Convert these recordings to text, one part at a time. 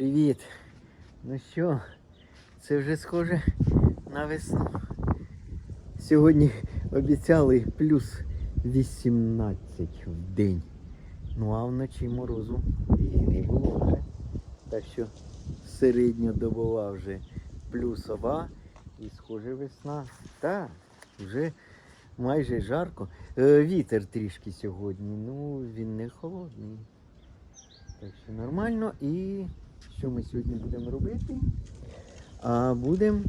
Привіт. Ну що, це вже схоже на весну. Сьогодні обіцяли плюс 18 в день. Ну а вночі морозу і не було. Так що середньодобова вже плюсова і схоже весна. Так, вже майже жарко. Е, Вітер трішки сьогодні, ну він не холодний. Так що нормально. І що ми сьогодні будемо робити? А будемо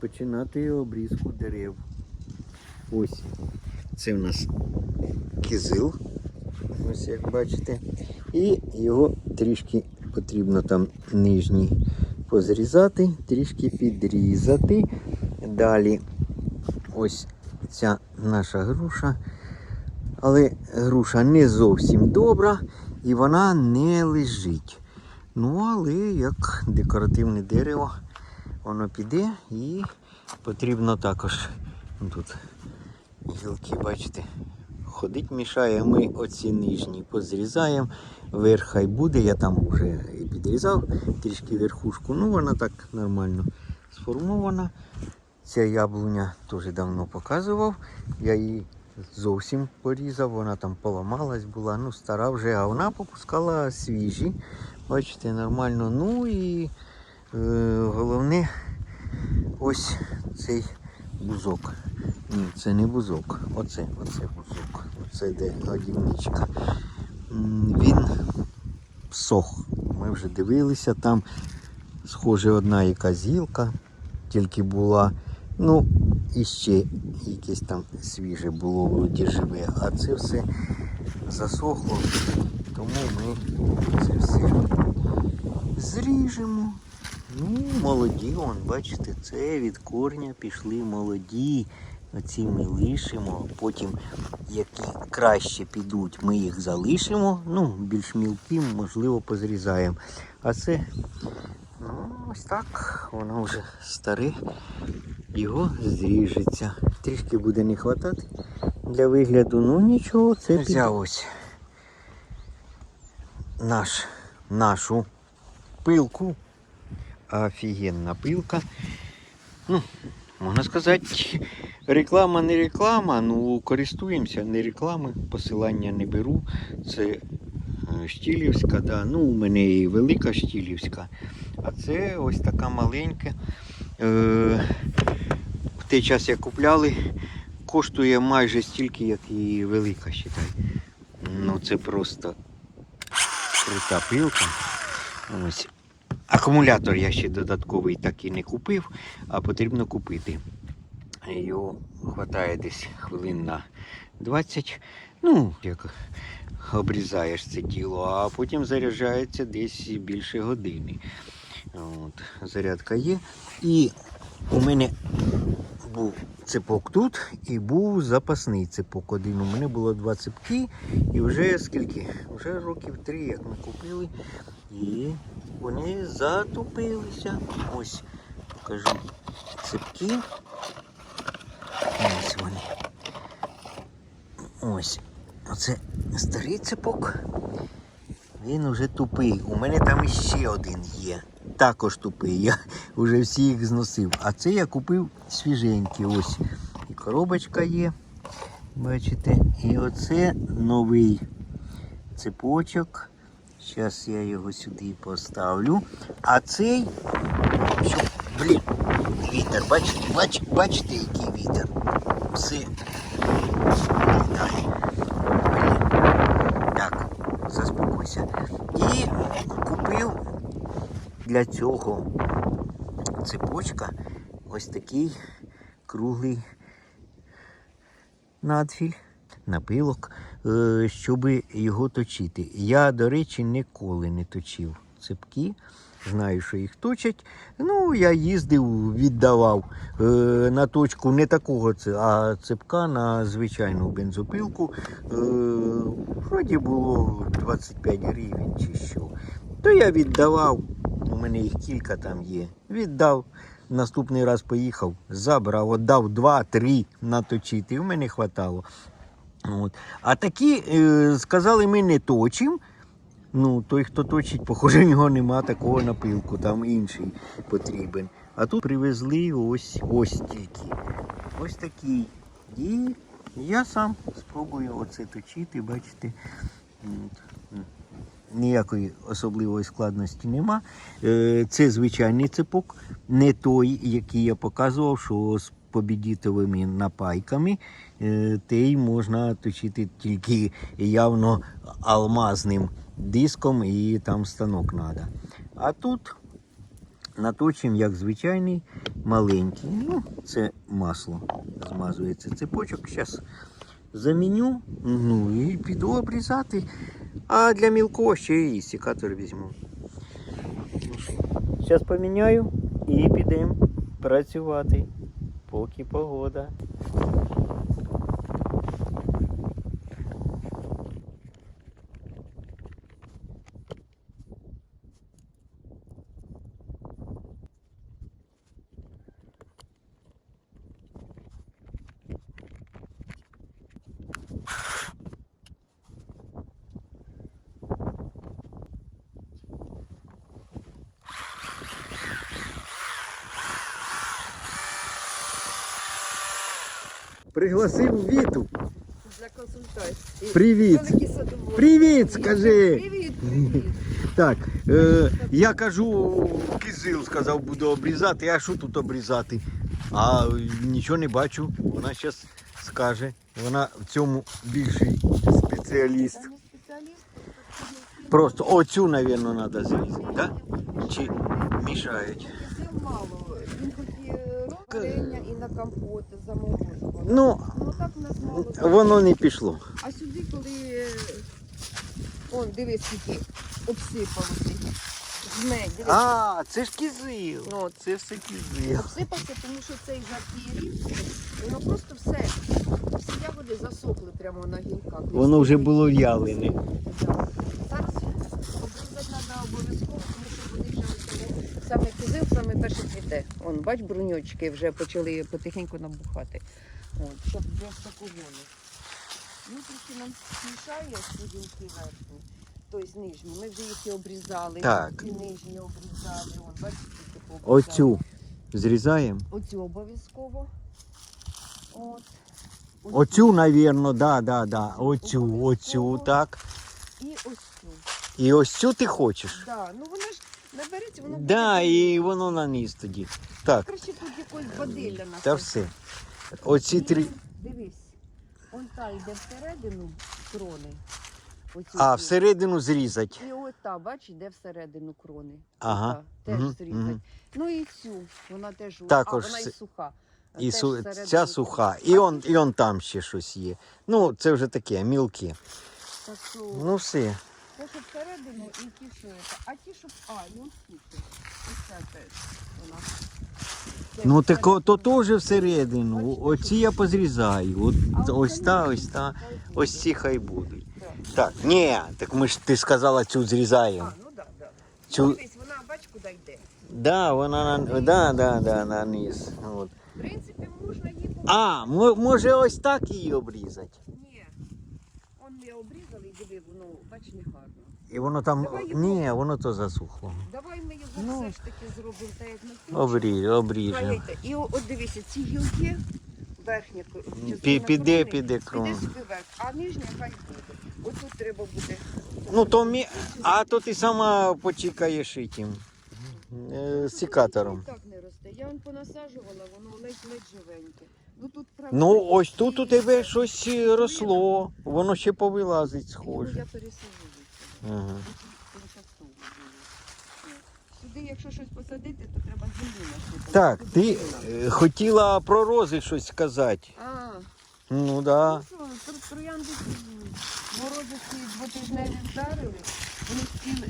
починати обрізку дерев. Ось. Це в нас кизил. Ось як бачите. І його трішки потрібно там нижній позрізати, трішки підрізати. Далі ось ця наша груша. Але груша не зовсім добра і вона не лежить. Ну, але як декоративне дерево, воно піде і потрібно також ну, тут гілки, бачите, ходить мішає. Ми оці нижні позрізаємо. Верх хай буде, я там вже і підрізав трішки верхушку. Ну, вона так нормально сформована. Ця яблуня теж давно показував. Я її зовсім порізав, вона там поламалась була, ну стара вже, а вона попускала свіжі. Бачите, нормально. Ну і е, головне ось цей бузок. Ні, це не бузок. Оце, оце бузок. Оце де годівничка. Він сох. Ми вже дивилися, там схоже одна якась гілка, тільки була. Ну, і ще якесь там свіже було вроді живе, а це все засохло, тому ми це все зріжемо. Ну, молоді, вон, бачите, це від корня пішли молоді. Оці ми лишимо, потім які краще підуть, ми їх залишимо. Ну, більш мілкі, можливо, позрізаємо. А це ну, ось так, воно вже старе його зріжеться. Трішки буде не вистачати для вигляду. Ну нічого, це взяв ось наш, нашу пилку. Офігенна пилка. Ну, можна сказати, реклама не реклама, ну користуємося, не реклами, посилання не беру. Це е, Штілівська, да. ну у мене і велика Штілівська. А це ось така маленька. Е, в той час як купляли, коштує майже стільки, як і велика, считай. Ну це просто крута пилка. Ось. Акумулятор я ще додатковий так і не купив, а потрібно купити. Його вистачає десь хвилин на 20. Ну, як обрізаєш це діло, а потім заряджається десь більше години. От, зарядка є. І у мене був цепок тут і був запасний цепок один. У мене було два цепки і вже скільки? Вже років три, як ми купили. І вони затупилися. Ось покажу цепки. Ось вони. Ось. Оце старий цепок. Він уже тупий. У мене там іще один є. Також тупий. Я вже всі їх зносив. А це я купив свіженькі. Ось. І коробочка є. Бачите? І оце новий цепочок. Зараз я його сюди поставлю. А цей. Блін, вітер, бачите, бач, бачите, який вітер? Все. Літає. Блін. Так, заспокойся. І купив для цього цепочка ось такий круглий надфіль, напилок, е, щоб його точити. Я, до речі, ніколи не точив цепки. Знаю, що їх точать. Ну, я їздив, віддавав е, на точку не такого, а цепка на звичайну бензопилку. Е, вроді було 25 гривень чи що. То я віддавав, у мене їх кілька там є. Віддав. Наступний раз поїхав, забрав, віддав два-три наточити. У мене хватало. От. А такі е, сказали, ми не точимо. Ну, той, хто точить, похоже, в нього нема такого напилку, там інший потрібен. А тут привезли ось ось тільки. Ось такий. І я сам спробую оце точити, бачите. Ніякої особливої складності нема. Е, Це звичайний цепок, не той, який я показував, що з побідітовими напайками. Е, Той можна точити тільки явно алмазним диском і там станок треба. А тут наточимо як звичайний маленький. Ну, це масло змазується цепочок. Зараз заміню, ну і піду обрізати. А для мілкого ще і сікатор візьму. Зараз поміняю і підемо працювати, поки погода. Пригласив Віту. Для консультації. Привіт. Привіт, скажи. Привіт, привіт. Так, е, я кажу, кизил сказав, буду обрізати. А що тут обрізати? А нічого не бачу. Вона зараз скаже. Вона в цьому більший спеціаліст. Просто оцю, мабуть, треба зрізати, так? Чи мішають? мало. Він хоч і робить і на компот заморожував. Ну, Ну так в нас мало. воно не пішло. А сюди, коли... Он, дивись, скільки обсипалося. Жмень, дивись. А, це ж кизил. Ну, Це все кизил. Обсипався, тому що цей жаркий воно просто все, всі ягоди засохли прямо на гілках. Воно вже було в'ялене. Так. Зараз обрізати треба обов'язково, тому що вони вже саме кизил, саме перше цвіте. Он, бач, бруньочки вже почали потихеньку набухати. От, щоб без такого. Ну, трішки нам мішає ці гілки верхні, тобто нижні. Ми вже їх і обрізали. Так. Ці нижні обрізали. Вон, бачите, скільки пообрізали. Оцю зрізаємо. Оцю обов'язково. От. Ось Оцю, напевно, да, да, да. Оцю, оцю, так. І ось цю. І ось цю ти хочеш. Да. Ну вона ж набереться, воно Да, буде- і воно на низ тоді. Так, Краще тут якоїсь бадилля на та все. Оці три. Дивись, он та йде всередину крони. Оці А, тут. всередину зрізати. І от та, бач, йде всередину крони. Ага, Ота, теж мгм, зрізать. мгм. Ну і цю, вона теж Також а, вона і суха. І Теж су... всередину ця крони. суха. І он, і он там ще щось є. Ну, це вже таке, мілкі. Так що, Ну все. Те, що всередину і ті, що це. А ті, щоб. А, і он сухі. Ось це теж вона. Ну так о- то теж всередину. Оці я позрізаю. От, ось та, ось та. Ось ці хай будуть. Так. Ні, так ми ж ти сказала, цю зрізаємо. А, ну так, да, так. Да. Цю- дивись, вона, бач, куди йде. Да, вона на да, да, да, на низ. От. В принципі, можна її. А, мо- може ось так її обрізати. Ні. Он не обрізали і диви, воно, бач, не гарно. І воно там. Давай його. Ні, воно то засухло. Давай ми його Ну. все ж таки зробимо так, як ми Обріж, Хай обріжемо. І о- от дивися, ці гілки, верхня к- частина Пі- піде, крони, піде крон. Піде собі вверх, а нижня хай буде. Отут треба буде. Ну то мі... А то ти сама почекаєш itим. Е, Сікатором. Так не росте. Я вам понасаджувала, воно ледь-ледь живеньке. Ну тут правда. Ну, ось тут у тебе щось е, росло. Воно ще повилазить Ну, схоже. я. Ага. Сюди, якщо щось посадити, то треба землю насипати. Так, ти е, хотіла про рози щось сказати. А, Ну да. ну що, тр- троянди морози ці двотижневі вдарили, вони цілу,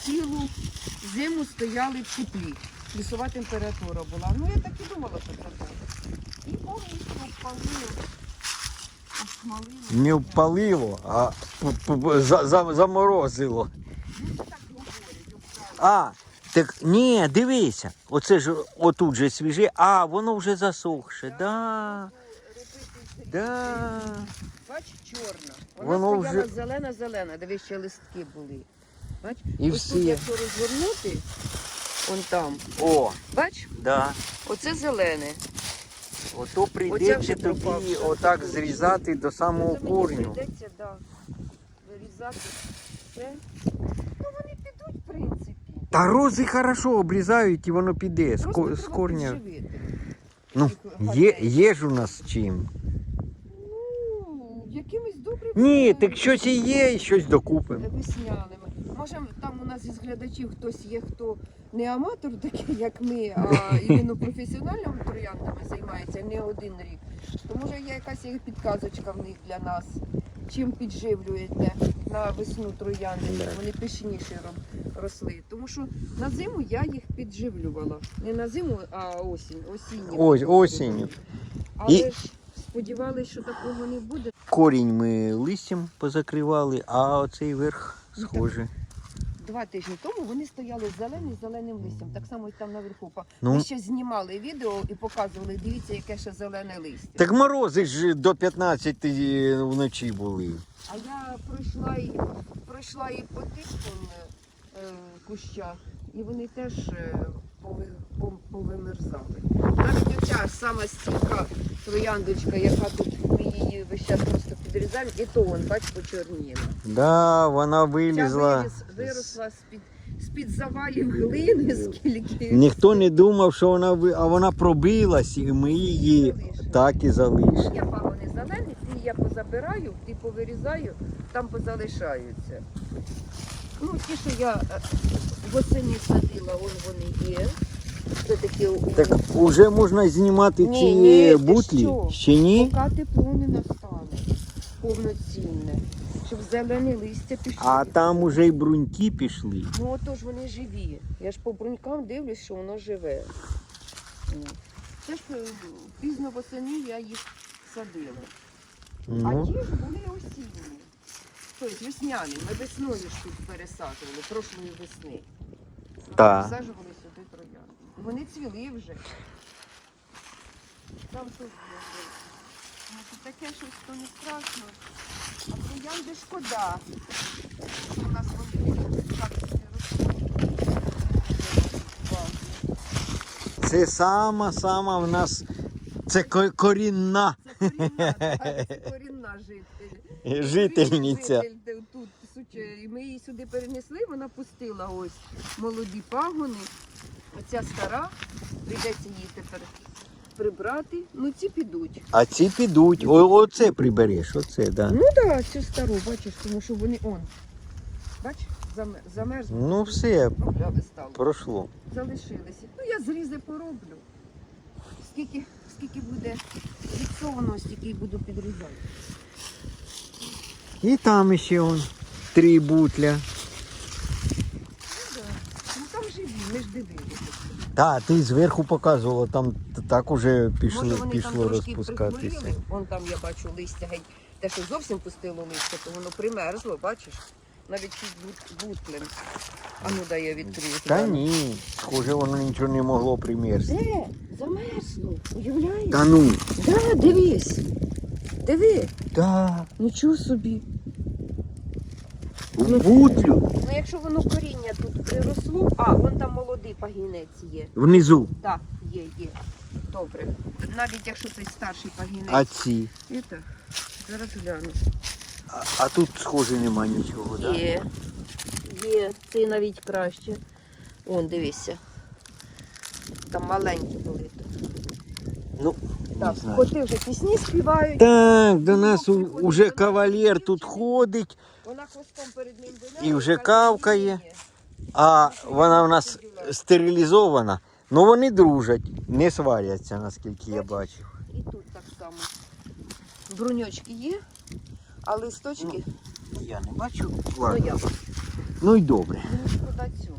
цілу зиму стояли в теплі. Плюсова температура була. Ну я так і думала, що це так. І повністю обпалило. Обсмалило. Не впалило, а п- п- за- за- заморозило. А, так ні, дивися. Оце ж отут же свіже, а воно вже засохше. Да. Да. Бач, чорна. Вона Воно стояла вже- зелена-зелена, дивись, ще листки були. Бач? І Ось тут, якщо розгорнути, он там, О, бач, да. оце зелене. Ото прийдеться вже тобі отак зрізати до самого Це мені корню. прийдеться, да, вирізати все. Ну вони підуть, в принципі. Та рози хорошо обрізають і воно піде з, ко- з треба корня. підживити. Ну, є, є ж у нас чим. Ну, якимись добрими. Ні, так щось і є, і щось докупимо. Весняними. Може, там у нас із глядачів хтось є, хто не аматор, такий, як ми, а іменно професіональними трояндами займається не один рік. То може є якась підказочка в них для нас. Чим підживлюєте на весну троянди, щоб вони пишніші росли. Тому що на зиму я їх підживлювала. Не на зиму, а осінь. осінню. Ось, осінню. Але І- ж сподівалися, що такого не буде. Корінь ми листям позакривали, а оцей верх схоже. Два тижні тому вони стояли зелені з зеленим листям, так само і там наверху. Ну. Ми ще знімали відео і показували, дивіться, яке ще зелене листя. Так морози ж до 15 вночі були. А я пройшла і пройшла і по тих е, кущах, і вони теж е, пови, пов- повимерзали. Навіть оця сама стійка трояндочка, яка тут ми її весь просто підрізаємо, і то он, бач, почорніла. Да, вона вилізла. виросла з-під, з-під завалів глини, скільки. Ніхто не думав, що вона ви, а вона пробилась, і ми її так і залишили. Я пагони зелені, ті я позабираю, ті повирізаю, там позалишаються. Ну, ті, що я е, восені садила, вон вони є. У- Так уже можна знімати Ні, ці ні, ти бутлі? що? Ще ні? поки тепло не настане повноцінне, щоб зелені листя пішли. А там уже й бруньки пішли. Ну отож вони живі. Я ж по брунькам дивлюсь, що воно живе. О. Це ж е, пізно восени я їх садила. А Ну, ті ж були осінні. Тобто весняні. Ми весною ж тут пересаджували, прошлої весни. Так. Пересаджували. Вони цвіли вже. Там тут є. Ну, таке щось то не страшно. А троянди шкода. У нас вони так це сама сама в нас. Це корінна Це корінна, так, це корінна житель. жительниця. Житель Тут, і ми її сюди перенесли, вона пустила ось молоді пагони. Оця стара, прийдеться її тепер прибрати. Ну ці підуть. А ці підуть. О, оце прибереш, оце, да. Ну так, да, цю стару, бачиш, тому що вони он. Бач, заме- замерзли. Ну все, стало. пройшло. Залишилися. Ну я зрізи пороблю. Скільки, скільки буде зіпсовано, стільки й буду підрізати. І там ще он три бутля. Ну, да. ну там живі, ми ж дивилися. Та, ти зверху показувала, там так уже пішло, Може, вони пішло там трошки розпускатися. Вон там я бачу листя геть. Те, що зовсім пустило листя, то воно примерзло, бачиш? Навіть під бут- бутлем. А ну дай я відкрию. Та ні, схоже, воно нічого не могло примерзти. Де? Замерзло. Уявляєш? Та ну. Да, дивись. Диви. Да. Нічого собі. В бутлю. Ну якщо воно коріння тут приросло, а вон там пагінець є. Внизу. Так, є, є. Добре. Навіть якщо цей старший пагінець. А ці. Це, зараз гляну. А, а тут, схоже, нема нічого, так? Да? Є. Є, це навіть краще. Вон, дивися. Там маленькі були. Ну, не Так, знаю. коти вже пісні співають. Так, до нас у- уже кавалер тут ходить, Вона хвостом перед ним виляє. І вже кавкає. А вона в нас стерилізована. Ну вони дружать, не сваряться, наскільки я бачив. І тут так само. Бруньочки є, а листочки, Я не бачу. ну як, Ну й добре. цю.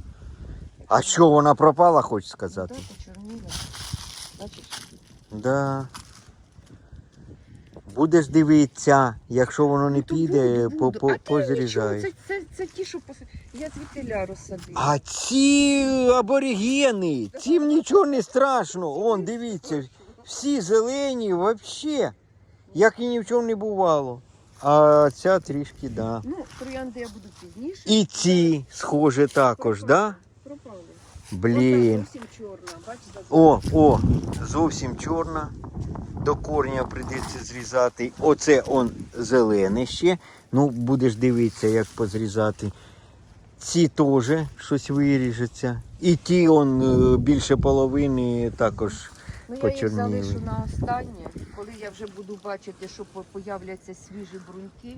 А що вона пропала, хочеш сказати? Так. Бачиш? Да. Будеш дивитися, якщо воно не Ну, піде, по, по, позрізай. Це, це, це ті, що пос... я звідтиля розсадила. А ці аборигени, цим нічого не страшно. Он, дивіться, всі зелені, взагалі, як і ні в чому не бувало. а ця трішки, да. Ну, троянди я буду пізніше. І ці схоже також, да? Пропали. Блін. Зовсім чорна, бач, О, о, зовсім чорна. До корня прийдеться зрізати. Оце он зелене ще. Ну, будеш дивитися, як позрізати. Ці теж щось виріжеться. І ті он е, більше половини також. Ну, я їх залишу на останнє, коли я вже буду бачити, що появляться свіжі бруньки,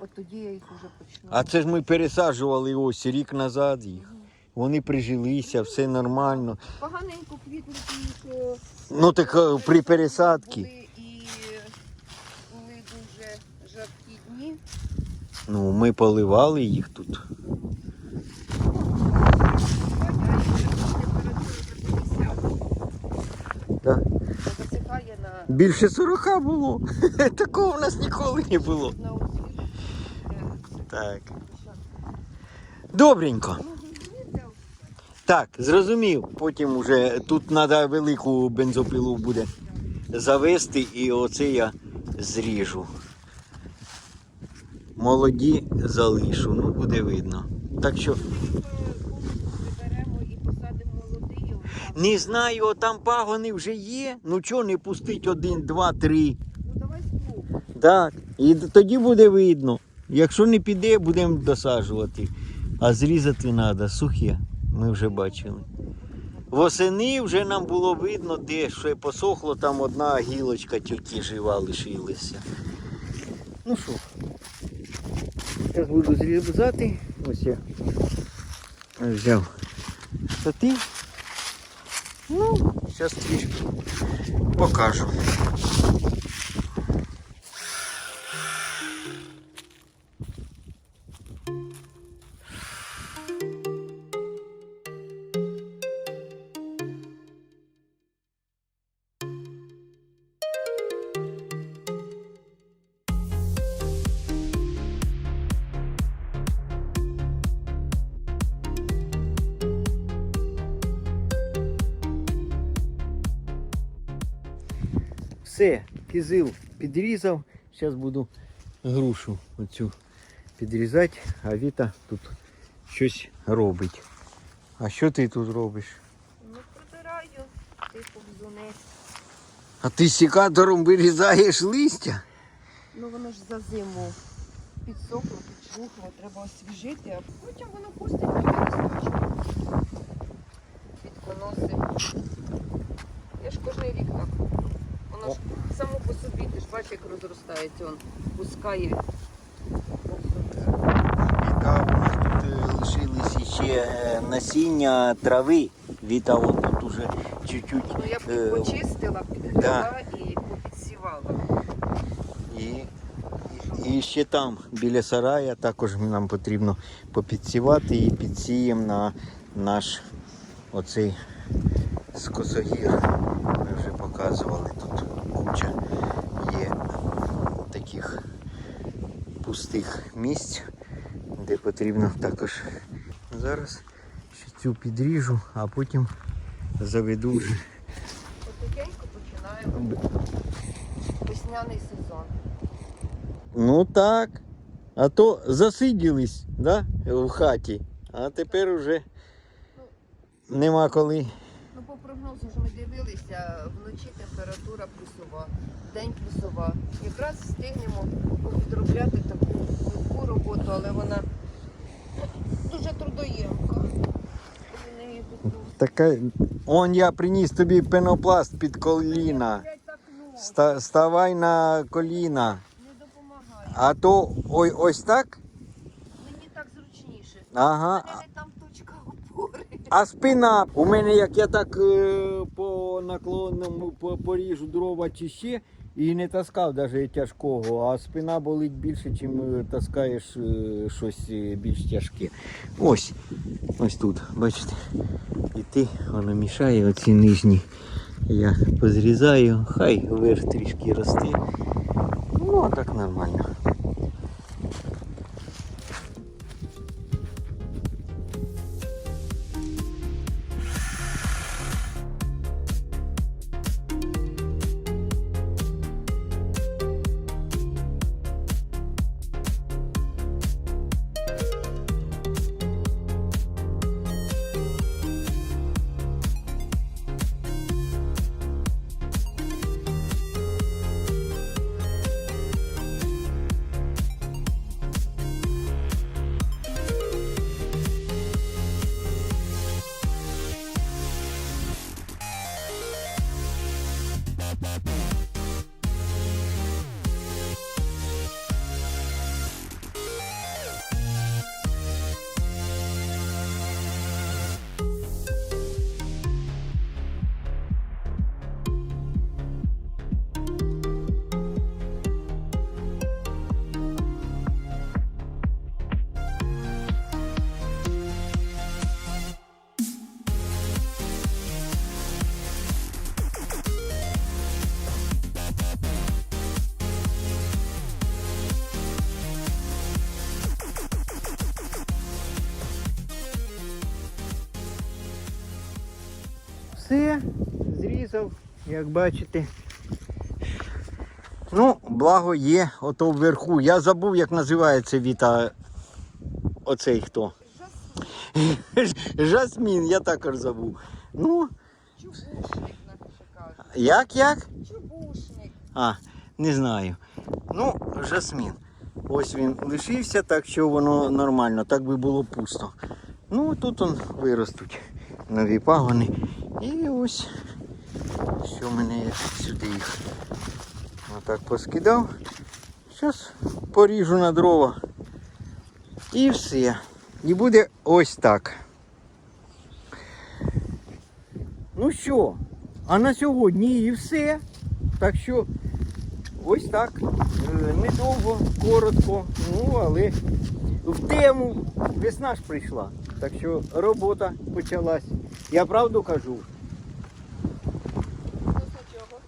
от тоді я їх вже почну. А це ж ми пересаджували ось рік назад їх. Вони прижилися, все нормально. Поганенько квітнуть, тому Ну так е, при пересадці. були і були дуже жаркі дні. Ну, ми поливали їх тут. Більше 40 було. Такого в нас ніколи не було. Так. Добренько. Так, зрозумів. Потім уже тут треба велику бензопилу буде завести і оце я зріжу. Молоді залишу, ну буде видно. Так що не знаю, там пагони вже є. Ну чого не пустить один, два, три. Ну давай спробуй. Так, і тоді буде видно. Якщо не піде, будемо досаджувати. А зрізати треба сухе, ми вже бачили. Восени вже нам було видно, де що посохло, там одна гілочка тільки жива лишилася. Ну що, зараз буду зрізати. Ось я взяв штатив. Ну, зараз трішки покажу. Все, підрізав. Зараз буду грушу оцю підрізати, а Віта тут щось робить. А що ти тут робиш? Ну протираю, типу бзуни. А ти сікатором вирізаєш листя? Ну воно ж за зиму підсохло, піджухло, треба освіжити, а потім воно пустить листочки. Підконоси. Я ж кожен рік так. Воно ж само по собі, ти ж бачиш, як розростається, он пускає. Віта, у нас тут е, лишились ще е, насіння трави. Віта от тут уже чуть-чуть Ну я б Е, почистила, підграла і попідсівала. І, і ще там, біля сарая, також нам потрібно попідсівати і підсіємо на наш оцей скосогір. Ми вже показували тут куча є таких пустих місць, де потрібно також. Зараз ще цю підріжу, а потім заведу вже. Потихеньку починаємо весняний сезон. Ну так. А то засиділись, да, в хаті. А тепер уже нема коли. По прогнозу ж ми дивилися, вночі температура плюсова, день плюсова. Якраз встигнемо підробляти таку легку роботу, але вона дуже трудоємка. Така. Он я приніс тобі пенопласт під коліна. Ста- Ставай на коліна. не допомагає. А то ой, ось так? Мені так зручніше. Ага. мене там точка опори. А спина. У мене як я так е, по наклонному поріжу дрова чи ще і не таскав навіть тяжкого, а спина болить більше, чим е, таскаєш е, щось більш тяжке. Ось, ось тут, бачите. І ти воно мішає оці нижні. Я позрізаю, хай верх трішки росте. Ну, а так нормально. Bye. Все, зрізав, як бачите. Ну, благо є ото вверху. Я забув, як називається Віта. Оцей хто. Жасмін, я також забув. Ну, Чубушник, як як? Чубушник. А, не знаю. Ну, жасмін. Ось він лишився, так що воно нормально, так би було пусто. Ну, тут он виростуть нові пагони. І ось що мене я сюди їх отак поскидав. Зараз поріжу на дрова. І все. І буде ось так. Ну що, а на сьогодні і все. Так що ось так. Е, Недовго, коротко, ну але в тему весна ж прийшла. Так що робота почалась. Я правду кажу. Чого?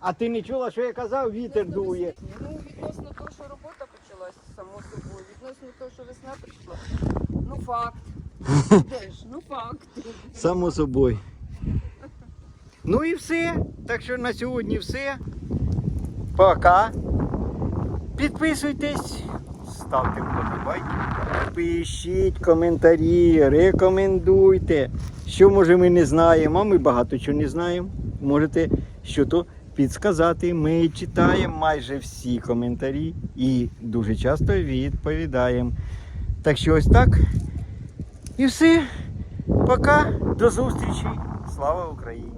А ти не чула, що я казав, вітер Відносно дує. весни. Ну, відносно того, що робота почалась, само собою. Відносно того, що весна прийшла. Ну факт. Де ж? Ну факт. Само собою. Ну і все. Так що на сьогодні все. Пока. Підписуйтесь, ставте вподобайки, пишіть коментарі, рекомендуйте. Що може ми не знаємо, а ми багато чого не знаємо. Можете що то підсказати. Ми читаємо майже всі коментарі і дуже часто відповідаємо. Так що ось так. І все. Пока, до зустрічі. Слава Україні!